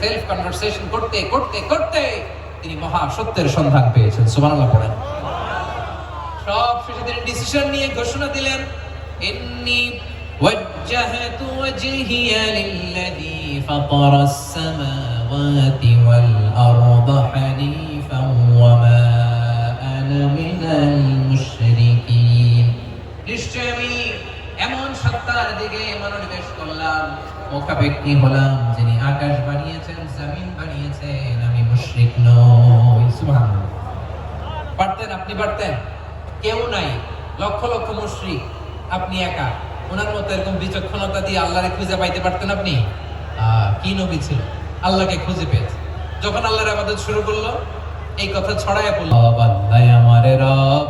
Self conversation করতে করতে করতে তিনি মহা সত্যের সন্ধান পেয়েছেন সুবহানাল্লাহ পড়েন সব শেষে তিনি ডিসিশন নিয়ে ঘোষণা দিলেন ইন্নি وجهت وجهي للذي فطر السماوات والأرض حنيفا وما أنا من المشركين নিশ্চয় আমি এমন সত্তার দিকে মনোনিবেশ করলাম মুখাপেক্ষী হলাম যিনি আকাশ বানিয়েছেন জমিন বানিয়েছেন আমি মুশরিক নই। সুবহানাল্লাহ। পারতেন আপনি পারতেন? কেউ নাই। লক্ষ লক্ষ মুশরিক। আপনি একা। ওনার মতো এরকম বিচক্ষণতা দিয়ে আল্লাহরে খুঁজে পাইতে পারতেন আপনি? কি নবী ছিল? আল্লাহকে খুঁজে পেয়েছে। যখন আল্লাহর আবাদত শুরু করল এই কথা ছড়ায় পড়ল। আল্লাহ আমারে রব।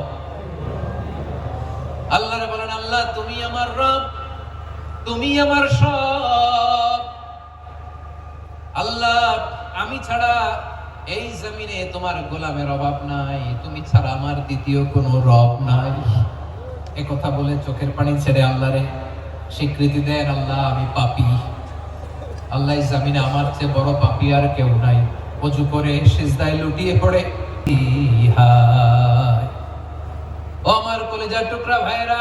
আল্লাহরে বলেন আল্লাহ তুমি আমার রব। তুমি আমার সব। আল্লাহ, আমি ছাড়া এই জমিনে তোমার গোলামের অভাব নাই, তুমি ছাড়া আমার দ্বিতীয় কোনো রব নাই। এ কথা বলে চোখের পানি ছেড়ে আল্লাহরে স্বীকৃতি দেন আল্লাহ, আমি পাপি। আল্লাহ জামিনে আমার চেয়ে বড় পাপি আর কেউ নাই। অজু করে সিজদায় লুটিয়ে পড়ে। ও আমার কলেজার টুকরা ভাইরা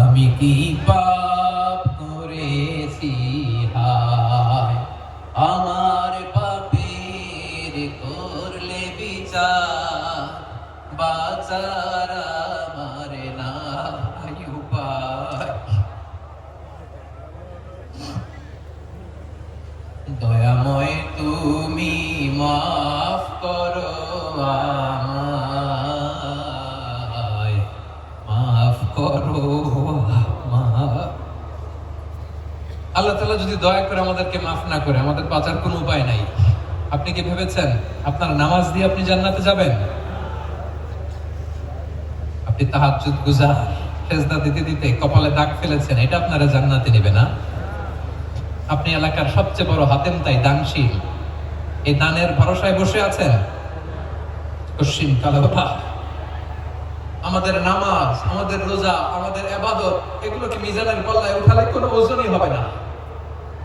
আমি কি পাপ করেছি? আল্লাহ যদি দয়া করে আমাদেরকে মাফ না করে, আমাদের বাঁচার কোনো উপায় নাই। আপনি কি ভেবেছেন? আপনার নামাজ দিয়ে আপনি জান্নাতে যাবেন? আপনি তাহাজ্জুদ, গুজার, সেজদা দিতে দিতে কপালে দাগ ফেলেছেন, এটা আপনারা জান্নাতে নেবে না আপনি এলাকার সবচেয়ে বড় হাতেম তাই দানশীল। এই দানের ভরসায় বসে আছেন? পশ্চিম কালাবা আমাদের নামাজ, আমাদের রোজা, আমাদের এবাদত, এগুলোকে মিজানের পাল্লায় উঠালে কোনো ওজনই হবে না।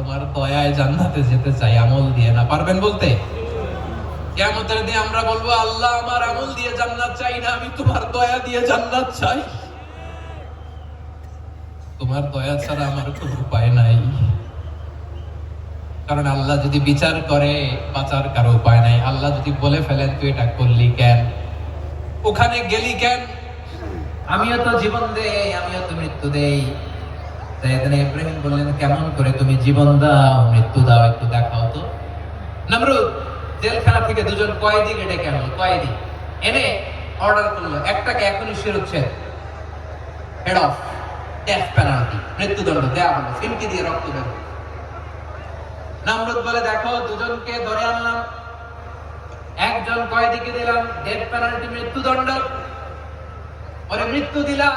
তোমার দয়ায় জান্নাতে যেতে চাই, আমল দিয়ে না। পারবেন বলতে? কেমতের দিয়ে আমরা বলব, আল্লাহ আমার আমল দিয়ে জান্নাত চাই না, আমি তোমার দয়া দিয়ে জান্নাত চাই। তোমার দয়া ছাড়া আমার কোনো উপায় নাই। কারণ আল্লাহ যদি বিচার করে, বাঁচার কারও উপায় নাই। আল্লাহ যদি বলে ফেলেন, তুই এটা করলি কেন? ওখানে গেলি কেন? আমিও তো জীবন দেই, আমিও তো মৃত্যু দেই। ইব্রাহিম বললেন, কেমন করে তুমি জীবন দাও, মৃত্যু দাও, একটু দেখাও তো। নমরুদ, জেলখানা থেকে দুজন কয়েদি কয়েদি। এনে অর্ডার করল, একটাকে এখনই হেড অফ ডেথ পেনাল্টি মৃত্যুদণ্ড দেওয়া দিয়ে রক্ত বের নামরুদ বলে, দেখো, দুজনকে ধরে আনলাম, একজন কয়েদিকে দিলাম ডেথ পেনাল্টি মৃত্যুদণ্ড। ওরে মৃত্যু দিলাম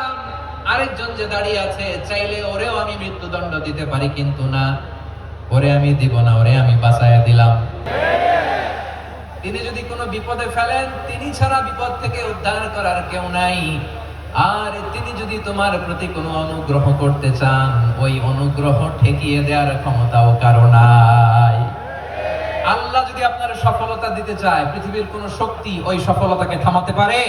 আরেকজন যে দাঁড়িয়ে আছে, চাইলে ওরেও আমি মৃত্যুদণ্ড দিতে পারি, কিন্তু না। ওরে আমি দিব না, ওরে আমি বাঁচাইয়া দিলাম। তিনি যদি কোনো বিপদে ফেলেন, তিনি ছাড়া বিপদ থেকে উদ্ধার করার কেউ নাই। আর তিনি যদি তোমার প্রতি কোনো অনুগ্রহ করতে চান, ওই অনুগ্রহ ঠেকিয়ে দেওয়ার ক্ষমতাও কারও নাই। আল্লাহ যদি আপনার সফলতা দিতে চায়, পৃথিবীর কোন শক্তি ওই সফলতাকে থামাতে পারে?